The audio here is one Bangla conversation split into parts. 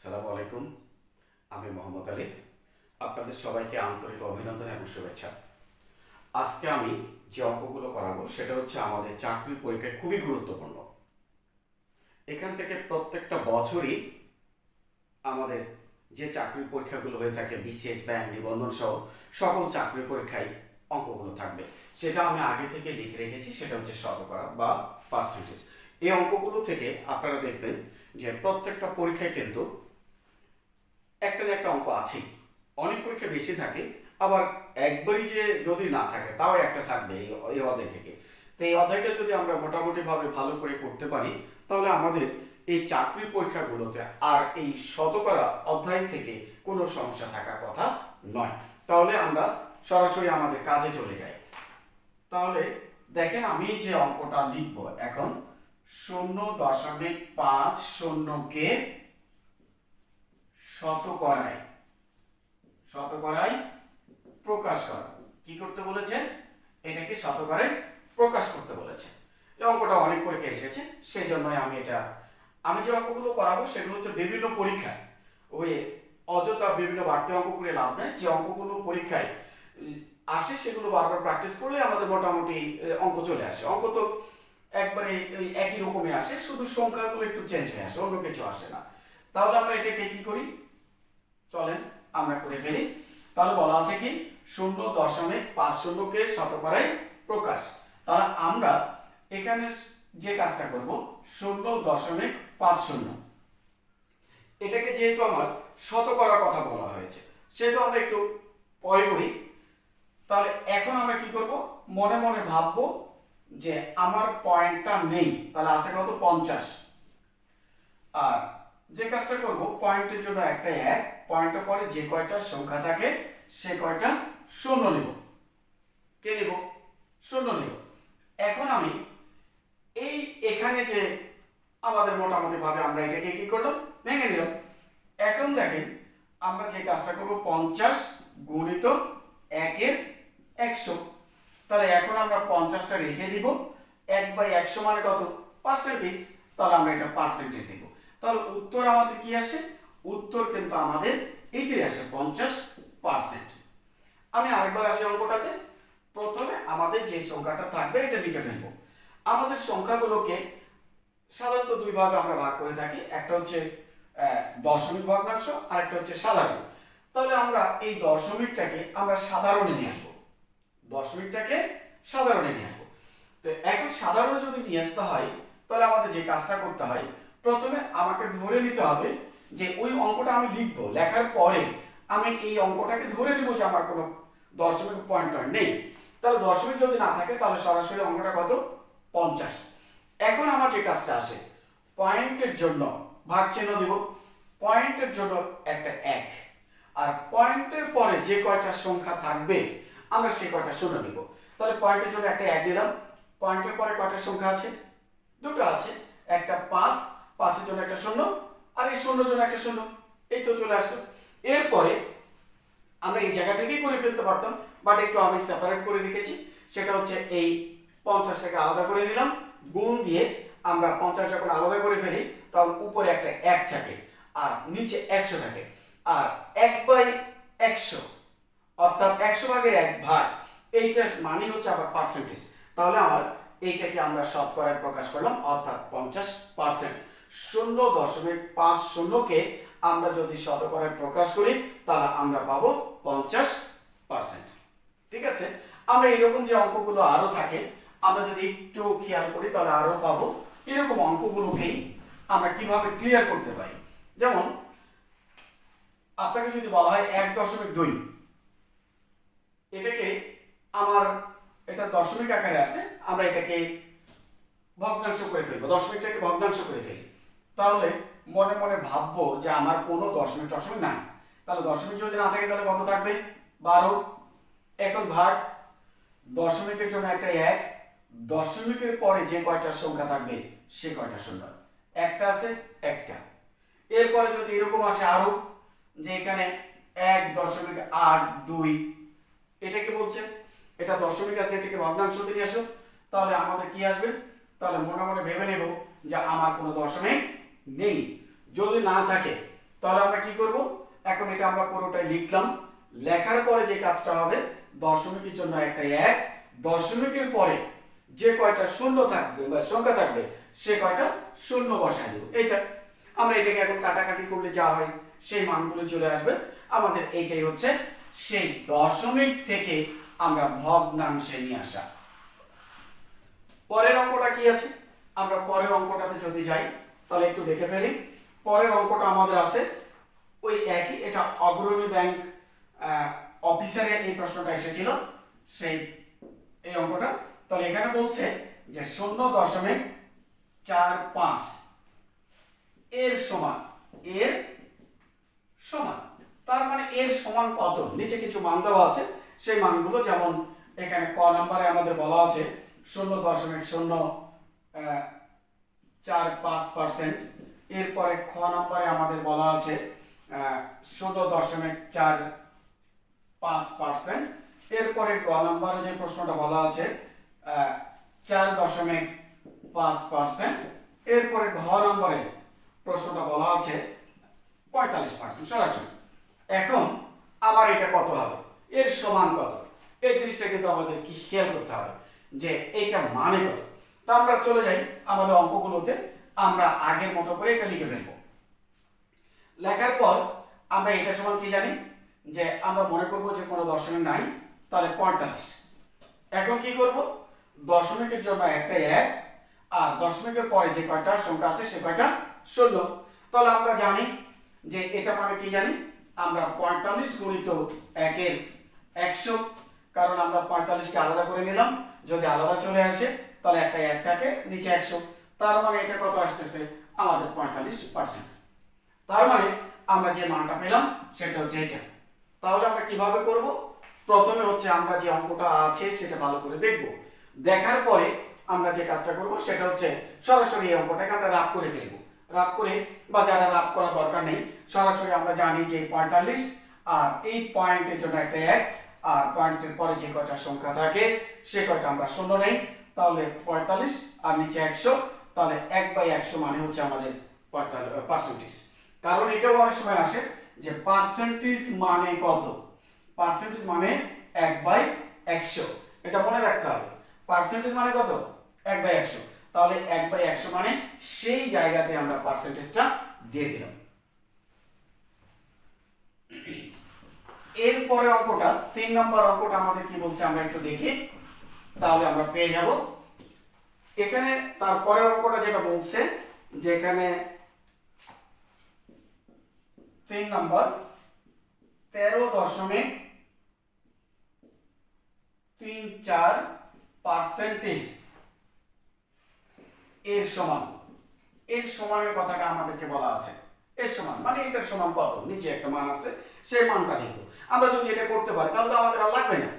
সালামু আলাইকুম। আমি মোহাম্মদ আলী। আপনাদের সবাইকে আন্তরিক অভিনন্দন এবং শুভেচ্ছা। আজকে আমি যে অঙ্কগুলো করাবো, সেটা হচ্ছে আমাদের চাকরির পরীক্ষায় খুবই গুরুত্বপূর্ণ। এখান থেকে প্রত্যেকটা বছরই আমাদের যে চাকরির পরীক্ষাগুলো হয়ে থাকে, বিসিএস, ব্যাংক, নিবন্ধন সহ সকল চাকরির পরীক্ষায় অঙ্কগুলো থাকবে। সেটা আমি আগে থেকে লিখে রেখেছি, সেটা হচ্ছে শতকরা বা পার্সেন্টেজ এই অঙ্কগুলো থেকে আপনারা দেখবেন যে প্রত্যেকটা পরীক্ষায় কিন্তু একটা না একটা অঙ্ক আছেই। অনেক পরীক্ষা বেশি থাকে, আবার একবারই যে যদি না থাকে, তাও একটা থাকবে এই অধ্যায় থেকে। তো এই অধ্যায়টা যদি আমরা মোটামুটিভাবে ভালো করে করতে পারি, তাহলে আমাদের এই চাকরি পরীক্ষাগুলোতে আর এই শতকরা অধ্যায় থেকে কোনো সমস্যা থাকার কথা নয়। তাহলে আমরা সরাসরি আমাদের কাজে চলে যাই। তাহলে দেখেন আমি যে অঙ্কটা লিখব এখন, শূন্য দশমিক পাঁচ শূন্যকে শতকরায় শতকরায় প্রকাশ করা। কি করতে বলেছে এটাকে শতকরায় প্রকাশ করতে বলেছে এই অঙ্কটা অনেক পরীক্ষা এসেছে সেই জন্যই আমি এটা, আমি যে অঙ্কগুলো করাবো সেগুলো হচ্ছে বিভিন্ন পরীক্ষায় ওই অযথা বিভিন্ন বাড়তি অঙ্ক করে লাভ নেই। যে অঙ্কগুলো পরীক্ষায় আসে সেগুলো বারবার প্র্যাকটিস করলে আমাদের মোটামুটি অঙ্ক চলে আসে। অঙ্ক তো একবারে একই রকমই আসে, শুধু সংখ্যাগুলো একটু চেঞ্জ হয়ে আসে, অন্য কিছু আসে না। তাহলে আমরা এটাকে কি করি? চলেন আমরা করে ফেলি। তাহলে বলা আছে কি? শূন্য দশমিক পাঁচ শূন্যকে শতকরায় প্রকাশ। তাহলে আমরা এখানে যে কাজটা করব, শূন্য দশমিক পাঁচ শূন্য। এটাকে যেহেতু আমার শতকরার কথা বলা হয়েছে, সেহেতু আমরা একটু পরে করি তাহলে এখন আমরা কি করব? মনে মনে ভাববো যে আমার পয়েন্টটা নেই, তাহলে আছে কত? পঞ্চাশ। আর যে কাজটা করব, পয়েন্টের জন্য একটা এক পয়েন্টের পরে যে কয়টা সংখ্যা থাকে, সে কয়টা শূন্য নেব। কে নেব? শূন্য নেব। এখন আমি এই এখানে যে আমাদের মোটামুটি ভাবে আমরা এটাকে কি করলাম? ভেঙে নিলাম। এখন দেখেন, আমরা যে কাজটা করব, পঞ্চাশ গুণিত একের একশো। তাহলে এখন আমরা পঞ্চাশটা রেখে দিব। এক বাই একশো মানে কত? পার্সেন্টেজ তাহলে আমরা এটা পার্সেন্টেজ দিব। তাহলে উত্তর আমাদের কি আসে? উত্তর কিন্তু আমাদের এটাই আসে পঞ্চাশ পার্সেন্ট আমি আরেকবার আসি অঙ্কটাতে। প্রথমে আমাদের যে সংখ্যাটা থাকবে, এটা লিখে ফেলব। আমাদের সংখ্যাগুলোকে সাধারণত দুই ভাগে আমরা ভাগ করে থাকি। একটা হচ্ছে দশমিক ভগ্নাংশ আর একটা হচ্ছে সাধারণ। তাহলে আমরা এই দশমিকটাকে আমরা সাধারণে নিয়ে আসব। দশমিকটাকে সাধারণে নিয়ে আসব। তো এখন সাধারণে যদি নিয়ে আসতে হয়, তাহলে আমাদের যে কাজটা করতে হয়, প্রথমে আমাকে ধরে নিতে হবে যে ওই অঙ্কটা আমি লিখব। লেখার পরে আমি এই অঙ্কটাকে ধরে নিব যে আমার কোনো দশমিক পয়েন্টার নেই। তাহলে দশমিক যদি না থাকে, তাহলে সরাসরি অঙ্কটা কত? পঞ্চাশ। এখন আমার যে কাজটা আসে পয়েন্টের জন্য ভাগ চিহ্ন দিব। পয়েন্টের জন্য একটা এক। আর পয়েন্টের পরে যে কয়টা সংখ্যা থাকবে, আমরা সে কয়টা শূন্য নিব। তাহলে পয়েন্টের জন্য একটা এক দিলাম পয়েন্টের পরে কয়টা সংখ্যা আছে? দুটো আছে। একটা পাঁচ, পাঁচের জন্য একটা শূন্য। আর এই শূন্য জন্য একটা শূন্য। এই তো চলে আসলো। এরপরে আমরা এই জায়গা থেকেই করে ফেলতে পারতাম বাট একটু আমি সেপারেট করে রেখেছি। সেটা হচ্ছে এই পঞ্চাশটাকে আলাদা করে নিলাম। গুণ দিয়ে আমরা পঞ্চাশ যখন আলাদা করে ফেলি, তখন উপরে একটা এক থাকে আর নিচে একশো থাকে। আর এক বাই একশো, অর্থাৎ একশো ভাগের এক ভাগ এইটার মানে হচ্ছে আবার পার্সেন্টেজ তাহলে আমার এইটাকে আমরা শতকরায় প্রকাশ করলাম, অর্থাৎ পঞ্চাশ পার্সেন্ট শূন্য দশমিক পাঁচ শূন্যকে আমরা যদি শতকরায় প্রকাশ করি, তাহলে আমরা পাবো পঞ্চাশ পার্সেন্ট। ঠিক আছে? আমরা এরকম যে অঙ্কগুলো আরও থাকে, আমরা যদি একটু খেয়াল করি, তাহলে আরও পাবো। এরকম অঙ্কগুলোকেই আমরা কীভাবে ক্লিয়ার করতে পারি? যেমন, আপনাকে যদি বলা হয় এক দশমিক দুই, এটাকে আমার এটা দশমিক আকারে আছে, আমরা এটাকে ভগ্নাংশ করে ফেলব। দশমিকটাকে ভগ্নাংশ করে ফেলি। তাহলে মনে মনে ভাববো যে আমার কোনো দশমিক দশমিক নাই। তাহলে দশমিক যদি না থাকে তাহলে কত থাকবে? বারো। এখন ভাগ দশমিকের জন্য একটা এক। দশমিকের পরে যে কয়টা সংখ্যা থাকবে, সে কয়টা শূন্য একটা আছে, একটা। এরপরে যদি এরকম আসে আরও, যে এখানে এক দশমিক আট দুই এটাকে বলছে? এটা দশমিক আছে, এটাকে ভগ্নাংশতে নিয়ে আসো। তাহলে আমাদের কি আসবে? তাহলে মনে মনে ভেবে নেব যে আমার কোনো দশমিক নেই। যদি না থাকে, তাহলে আমরা কি করব? এখন এটা আমরা পুরোটাই লিখলাম। লেখার পরে যে কাজটা হবে, দশমিকের জন্য একটা এক, দশমিকের পরে যে কয়টা শূন্য থাকবে বা সংখ্যা থাকবে, সে কয়টা শূন্য বসায় দেবো। এইটা। আমরা এটাকে এখন কাটাকাটি করলে যা হয়, সেই মানগুলো চলে আসবে। আমাদের এইটাই হচ্ছে সেই দশমিক থেকে আমরা ভগ্নাংশে নিয়ে আসা। পরের অঙ্কটা কি আছে? আমরা পরের অঙ্কটাতে যদি যাই তাহলে একটু দেখে ফেলি। পরের অঙ্কটা আমাদের আছে। ওই একই, এটা অগ্রণী ব্যাংক অফিসারের এই প্রশ্নটা এসেছিল। সেই, এই অঙ্কটা। তাহলে এখানে বলছে যে শূন্য দশমিক চার পাঁচ এর সমান এর সমান। তার মানে এর সমান কত? নিচে কিছু মান দেওয়া আছে। সেই মানগুলো যেমন এখানে ক নাম্বারে আমাদের বলা আছে, শূন্য দশমিক শূন্য চার পাঁচ পার্সেন্ট এরপরে খ নাম্বারে আমাদের বলা আছে শূন্য দশমিক চার পাঁচ পার্সেন্ট এরপরে গ নাম্বারে যে প্রশ্নটা বলা আছে চার দশমিক পাঁচ পার্সেন্ট এরপরে ঘ নম্বরে প্রশ্নটা বলা আছে, পঁয়তাল্লিশ পার্সেন্ট সরাসরি। এখন আবার এটা কত হবে? এর সমান কত? এই জিনিসটা কিন্তু আমাদের কি খেয়াল করতে হবে যে এইটা মানে কত? তা আমরা চলে যাই আমাদের অঙ্কগুলোতে। আমরা আগের মতো করে এটা লিখে ফেলব। লেখার পর আমরা এটা সমান কি জানি? যে আমরা মনে করব যে কোনো দশমিক নাই, তাহলে পঁয়তাল্লিশ। এখন কি করব? দশমিকের জন্য একটা এক, আর দশমিকের পরে যে কয়টা সংখ্যা আছে, সে কয়টা? ষোলো। তাহলে আমরা জানি যে এটা মানে কি জানি? আমরা পঁয়তাল্লিশ গুণিত একের একশো, কারণ আমরা পঁয়তাল্লিশকে আলাদা করে নিলাম। যদি আলাদা চলে আসে তাহলে একটা এক থাকে, নিচে একশো। তার মানে এটা কত আসতেছে? আমাদের পঁয়তাল্লিশ পার্সেন্ট তার মানে আমরা যে মানটা পেলাম, সেটা হচ্ছে এটা। তাহলে আমরা কীভাবে করব? প্রথমে হচ্ছে আমরা যে অঙ্কটা আছে, সেটা ভালো করে দেখব। দেখার পরে আমরা যে কাজটা করব, সেটা হচ্ছে সরাসরি এই অঙ্কটাকে আমরা রাপ করে ফেলব। রাপ করে, বা যারা রাপ করা দরকার নেই, সরাসরি আমরা জানি যে পঁয়তাল্লিশ, আর এই পয়েন্টের জন্য একটা এক, আর পয়েন্টের পরে যে কয়টা সংখ্যা থাকে, সে কয়টা আমরা শূন্য নেই। তাহলে পঁয়তাল্লিশ আর নিচে একশো, তাহলে এক বাই একশো মানে হচ্ছে আমাদের পার্সেন্টেজ কারণ এটাও অনেক সময় আসে যে পার্সেন্টেজ মানে কত? পার্সেন্টেজ মানে এক বাই একশো। এটা মনে রাখতে হবে। পার্সেন্টেজ মানে কত? এক বাই একশো। তাহলে এক বাই একশো মানে সেই জায়গাতে আমরা পার্সেন্টেজটা দিয়ে দিলাম। এরপরের অঙ্কটা, তিন নম্বর অঙ্কটা আমাদের কি বলছে আমরা একটু দেখি। তাহলে আমরা পেয়ে যাব। এখানে তারপরের অঙ্কটা যেটা বলছে, যে এখানে তিন নম্বর, তেরো দশমিক তিন চার পার্সেন্টেজ এর সমান। এর সমানের কথাটা আমাদেরকে বলা আছে। এর সমান মানে এটার সমান কত? নিচে একটা মান আছে, সেই মানটা লিখব। আমরা যদি এটা করতে পারি, তাহলে তো আমাদের আর লাগবে না।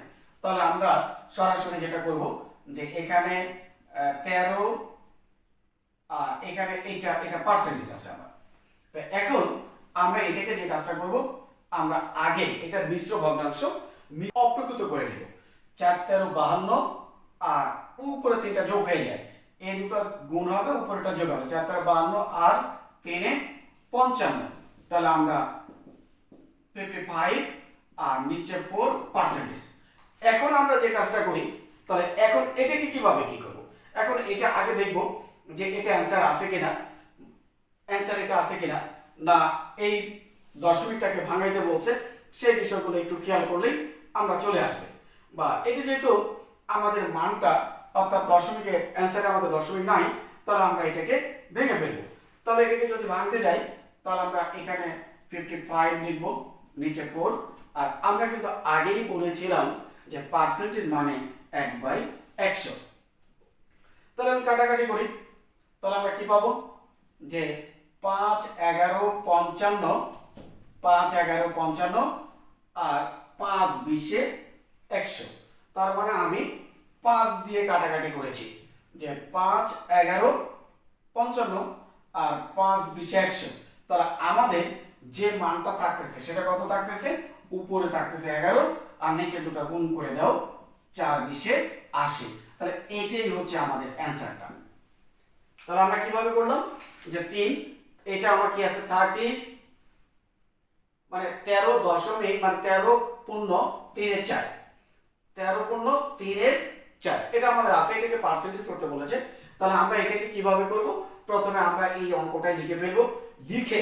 তাহলে আমরা সরাসরি যেটা করব, যে এখানে তেরো, আর এখানে এইটা, এটা পার্সেন্টেজ আছে আমার। তো এখন আমরা এটাকে যে কাজটা করব, আমরা আগে এটা মিশ্র ভগ্নাংশ অপ্রকৃত করে নেব। চার, তেরো, বাহান্ন, আর উপরে তিনটা যোগ হয়ে যায়। এই দুটো গুণ হবে উপরেটা যোগ হবে। চার, তেরো, বাহান্ন, আর তিনে পঞ্চান্ন। তাহলে আমরা ফিফটি ফাইভ আর নিচে ফোর পার্সেন্টেজ এখন আমরা যে কাজটা করি, তাহলে এখন এটাকে কীভাবে কি করব? এখন এটা আগে দেখব যে এটা অ্যান্সার আছে কিনা। অ্যান্সার এটা আছে কিনা? না, এই দশমিকটাকে ভাঙাইতে বলছে সেই বিষয়গুলো একটু খেয়াল করলেই আমরা চলে আসবে। বা এটি যেহেতু আমাদের মানটা, অর্থাৎ দশমিকে অ্যান্সারে আমাদের দশমিক নাই, তাহলে আমরা এটাকে ভেঙে ফেলব। তাহলে এটাকে যদি ভাঙতে যাই, তাহলে আমরা এখানে ফিফটি ফাইভ লিখব, নিচে ফোর আর আমরা কিন্তু আগেই বলেছিলাম যে পার্সেন্টেজ মানে এক বাই একশো। তাহলে আমি কাটাকাটি করি। তাহলে আমরা কি পাবো? যে পাঁচ এগারো পঞ্চান্ন, পাঁচ এগারো পঞ্চান্ন আর পাঁচ বিশে একশো। তার মানে আমি পাঁচ দিয়ে কাটাকাটি করেছি। যে পাঁচ এগারো পঞ্চান্ন আর পাঁচ বিশে একশো। তাহলে আমাদের যে মানটা থাকতেছে, সেটা কত থাকতেছে? উপরে থাকতেছে এগারো আর নিচে দুটো গুণ করে দাও, চার বিশে আশি। তাহলে এটাই হচ্ছে আমাদের অ্যান্সারটা তাহলে আমরা কীভাবে করলাম? যে তিন, এটা আমার কি আছে? থার্টি মানে তেরো দশমিক মানে তেরো পূর্ণ তিনের চার। তেরো পূর্ণ তিনের চার। এটা আমাদের আছে, এটাকে পার্সেন্টেজ করতে বলেছে। তাহলে আমরা এটাকে কীভাবে করব? প্রথমে আমরা এই অঙ্কটাই লিখে ফেলব। লিখে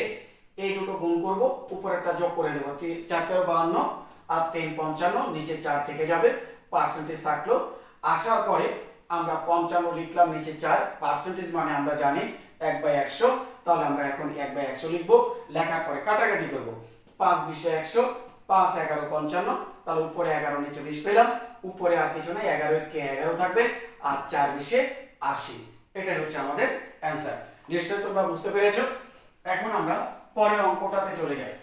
এই দুটো গুণ করব উপরে একটা যোগ করে দেবো। চার, তেরো, বাহান্ন আর তিন পঞ্চান্ন, নিচে চার থেকে যাবে পার্সেন্টেজ থাকল। আসার পরে আমরা পঞ্চান্ন লিখলাম, নিচে চার পার্সেন্টেজ মানে আমরা জানি এক বাই একশো, তাহলে আমরা এখন এক বাই একশো লিখব। লেখার পরে কাটাকাটি করব। পাঁচ বিশে একশো, পাঁচ এগারো পঞ্চান্ন, তাহলে উপরে এগারো, নিচে বিশ পেলাম। উপরে আর কিছু নেই, এগারো কে এগারো থাকবে, আর চার বিশে আশি। এটাই হচ্ছে আমাদের অ্যান্সার নিশ্চয় তোমরা বুঝতে পেরেছ। এখন আমরা পরের অঙ্কটাতে চলে যাই।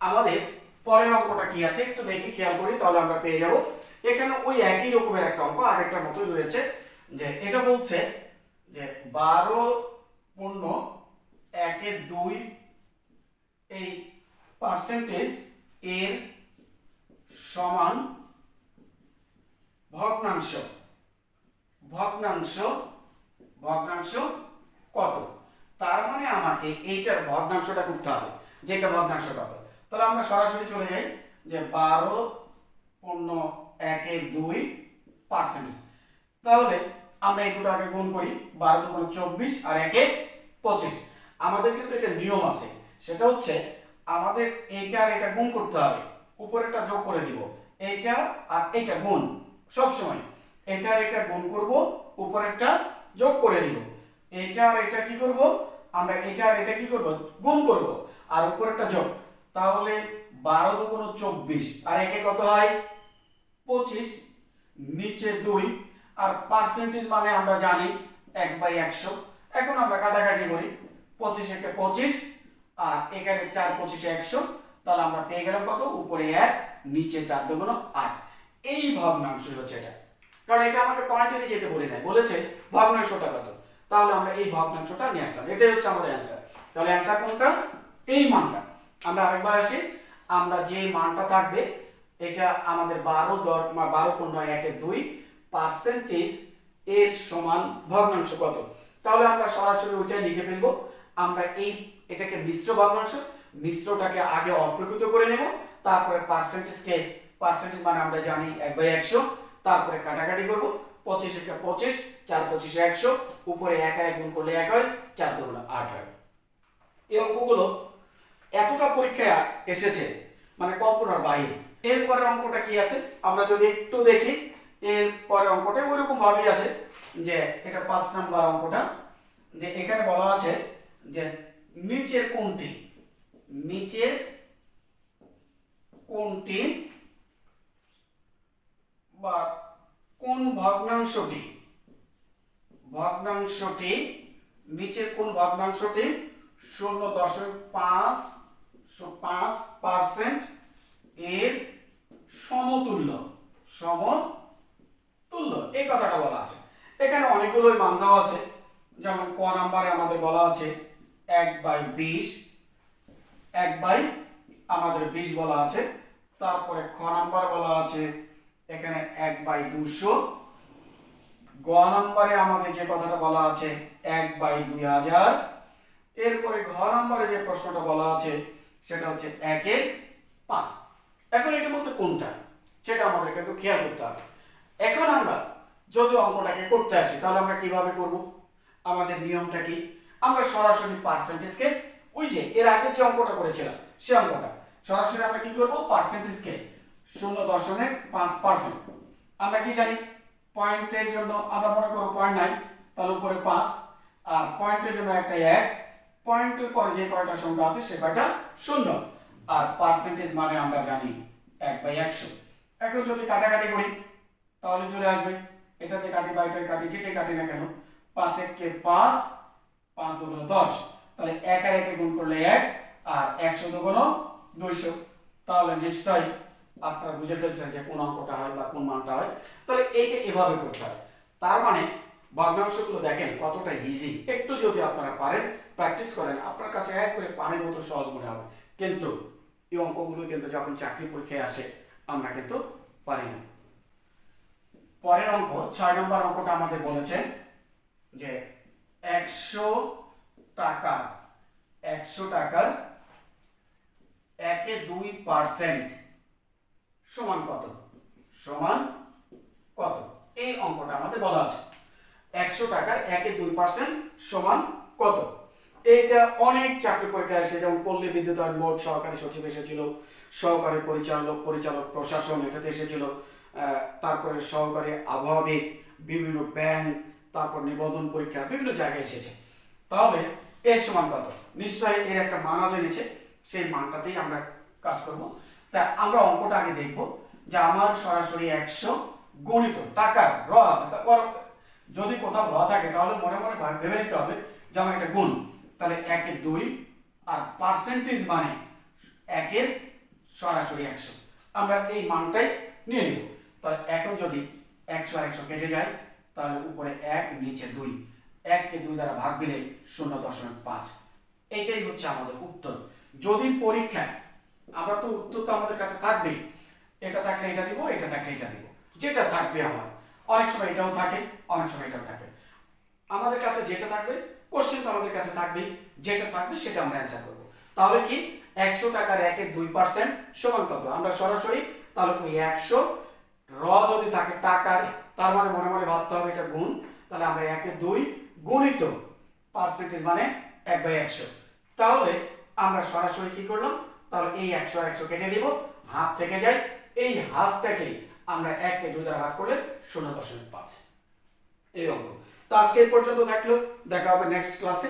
আমাদের পরের অঙ্কটা কি আছে? একটু দেখি খেয়াল করি, তাহলে আমরা পেয়ে যাব। এখানে ওই একই রকমের একটা অঙ্ক আগেরটার মতোই রয়েছে। যে এটা বলছে যে বারো পূর্ণ একের দুই, এই পার্সেন্টেজ এর সমান ভগ্নাংশ। ভগ্নাংশ ভগ্নাংশ কত? তার মানে আমাকে এইটার ভগ্নাংশটা করতে হবে, যেটা ভগ্নাংশ কত তাহলে আমরা সরাসরি চলে যাই যে বারো পূর্ণ একে দুই পার্সেন্টেজ তাহলে আমরা এই দুটো আগে গুণ করি, বারো দুগুণ চব্বিশ আর একে পঁচিশ। আমাদের কিন্তু এটা নিয়ম আছে, সেটা হচ্ছে আমাদের এইটা আর এটা গুণ করতে হবে, উপরেরটা যোগ করে দিব। এইটা আর এইটা গুণ, সবসময়। এটা আর এটা গুণ করব, উপরেরটা যোগ করে দিব। এটা আর এটা কি করব? আমরা এটা আর এটা কি করব? গুণ করব। আর উপরেরটা যোগ। তাহলে বারো দুগুণ চব্বিশ। আর একে কত হয়? পঁচিশ। নিচে দুই। আর পার্সেন্টেজ মানে আমরা জানি এক বাই একশো। এখন আমরা কাটাকাটি করি। পঁচিশ একে পঁচিশ। আর এখানে চার পঁচিশে একশো। তাহলে আমরা পেয়ে গেলাম কত? উপরে এক, নিচে চার দুগুণ আট। এই ভগ্নাংশ হচ্ছে এটা। কারণ এটা আমাকে পয়েন্টে যেতে বলে নাই। বলেছে ভগ্নাংশটা কত? তাহলে আমরা এই ভগ্নাংশটা নিয়ে আসলাম। এটাই হচ্ছে আমাদের অ্যান্সার তাহলে অ্যান্সার কোনটা? এই মানটা। আমরা আরেকবার আসি। আমরা যে মানটা থাকবে, এটা আমাদের বারো বা বারো পূর্ণ একের দুই পার্সেন্টেজ এর সমান ভগ্নাংশ কত? তাহলে আমরা সরাসরি ওইটাই লিখে ফেলব। আমরা এই, এটাকে মিশ্র ভগ্নাংশ, মিশ্রটাকে আগে অপ্রকৃত করে নেব, তারপরে পার্সেন্টেজকে পার্সেন্টেজ মানে আমরা জানি এক বাই একশো, তারপরে কাটাকাটি করব। পঁচিশ একে পঁচিশ, চার পঁচিশে একশো, উপরে এক এক গুণ করলে এক হয়, চার দুগুণ আট হয়। এই অঙ্কগুলো এতটা পরীক্ষায় এসেছে মানে কল্পনার বাইরে এরপরের অঙ্কটা কি আছে? আমরা যদি একটু দেখি, এর পরের অঙ্কটা ওইরকম ভাবেই আছে যে এটা পাঁচ নাম্বার অঙ্কটা, যে এখানে বলা আছে যে নিচের কোনটি? নিচের কোনটি বা কোন ভগ্নাংশটি? ভগ্নাংশটি, নিচের কোন ভগ্নাংশটি? শূন্য দশমিক পাঁচ পাঁচ পার্সেন্ট এর সমতুল্য সমতুল্য। এই কথাটা বলা আছে। এখানে অনেকগুলোই মান দেওয়া আছে। যেমন ক নাম্বারে আমাদের বলা আছে এক বাই বিশ, এক বাই আমাদের বিশ বলা আছে। তারপরে খ নাম্বার বলা আছে এখানে এক বাই দুশো। গ নম্বরে আমাদের যে কথাটা বলা আছে, এক বাই দুই হাজার। এরপরে ঘ নম্বরে যে প্রশ্নটা বলা আছে, সেটা হচ্ছে একের পাঁচ। এখন এটার মধ্যে কোনটা? সেটা আমাদের কিন্তু খেয়াল করতে হবে। এখন আমরা যদি অঙ্কটাকে করতে আসি, তাহলে আমরা কীভাবে করব? আমাদের নিয়মটা কি? আমরা সরাসরি পার্সেন্টেজকে ওই যে এর আগে যে অঙ্কটা করেছিলাম, সে অঙ্কটা। সরাসরি আমরা কি করব? পার্সেন্টেজকে শূন্য দশমিক পাঁচ পার্সেন্ট আমরা কি জানি? পয়েন্টের জন্য আমরা মনে করো পয়েন্ট নাই তার উপরে পাঁচ। আর পয়েন্টের জন্য একটা এক। পয়েন্টের পরে যে কয়টা সংখ্যা আছে, সে কয়টা শূন্য। আর পার্সেন্টেজ মানে আমরা জানি এক বাই একশো। এখন যদি কাটাকাটি করি, তাহলে চলে আসবে। এটাতে কাটি বা এটাতে কাটি, যেটাই কাটি না কেন, পাঁচ এককে পাঁচ পাঁচ দুগুণ দশ। তাহলে এক আর একে গুণ করলে এক, আর একশো দুগুণ দুইশো। তাহলে নিশ্চয়ই আপনারা বুঝে ফেলছেন যে কোন অঙ্কটা হয় বা কোন মানটা হয়, তাহলে এইটা এভাবে করতে হয়। তার মানে ভগ্নাংশগুলো দেখেন কতটা ইজি একটু যদি আপনারা পারেন প্র্যাকটিস করেন, আপনার কাছে এক করে পানির মতো সহজ মনে হবে। কিন্তু এই অঙ্কগুলো কিন্তু যখন চাকরি পরীক্ষায় আসে, আমরা কিন্তু পারি না। পরের অঙ্ক, ছয় নম্বর অঙ্কটা আমাদের বলেছে যে একশো টাকা, একশো টাকার একে দুই পার্সেন্ট সমান কত? সমান কত? এই অঙ্কটা আমাদের বলা আছে। একশো টাকার একে দুই পার্সেন্ট সমান কত? এইটা অনেক চাকরি পরীক্ষা এসে যেমন পল্লী বিদ্যুতায়ন বোর্ড সহকারী সচিব এসেছিল, সহকারী পরিচালক পরিচালক প্রশাসন এটাতে এসেছিল তারপরে সহকারী আবহাওয়াবিদ, বিভিন্ন ব্যাংক, তারপর নিবন্ধন পরীক্ষা, বিভিন্ন জায়গায় এসেছে। তাহলে এর সমান কত? নিশ্চয়ই এর একটা মান আছে নিচে। সেই মানটাতেই আমরা কাজ করব। তা আমরা অঙ্কটা আগে দেখব যে আমার সরাসরি একশো গণিত টাকার র আছে। তারপর যদি কোথাও র থাকে, তাহলে মনে মনে ভাব- নিতে হবে যে আমার একটা গুণ। তাহলে একের দুই আর পার্সেন্টেজ মানে একের সরাসরি একশো। আমরা এই মানটাই নিয়ে নিব। তাহলে এখন যদি একশো আর একশো কেটে যায়, তাহলে উপরে এক, নিচে দুই। এককে দুই দ্বারা ভাগ দিলে শূন্য দশমিক পাঁচ। এইটাই হচ্ছে আমাদের উত্তর। যদি পরীক্ষায় আমরা তো উত্তর তো আমাদের কাছে থাকবেই। এটা থাকলে এটা দিব, এটা থাকলে এটা দিব। যেটা থাকবে আমার। অনেক সময় এটাও থাকে, অনেক সময় এটাও থাকে। আমাদের কাছে যেটা থাকবে কোশ্চেন তো আমাদের কাছে থাকবেই। যেটা থাকবে সেটা আমরা অ্যান্সার করব। তাহলে কি? একশো টাকার একের দুই পার্সেন্ট সমান কত? আমরা সরাসরি, তাহলে ওই একশো র যদি থাকে টাকার, তার মানে মনে মনে ভাবতে হবে এটা গুণ। তাহলে আমরা একে দুই গুণিত পার্সেন্টেজ মানে এক বাই একশো। তাহলে আমরা সরাসরি কি করলাম? তাহলে এই একশো আর একশো কেটে দিব হাফ থেকে যায়, এই হাফটাকে আমরা এককে দুই দ্বারা ভাগ করলে শূন্য দশমিক পাঁচ। এই অঙ্ক। তো আজকে এই পর্যন্ত থাকল, দেখা হবে নেক্সট ক্লাসে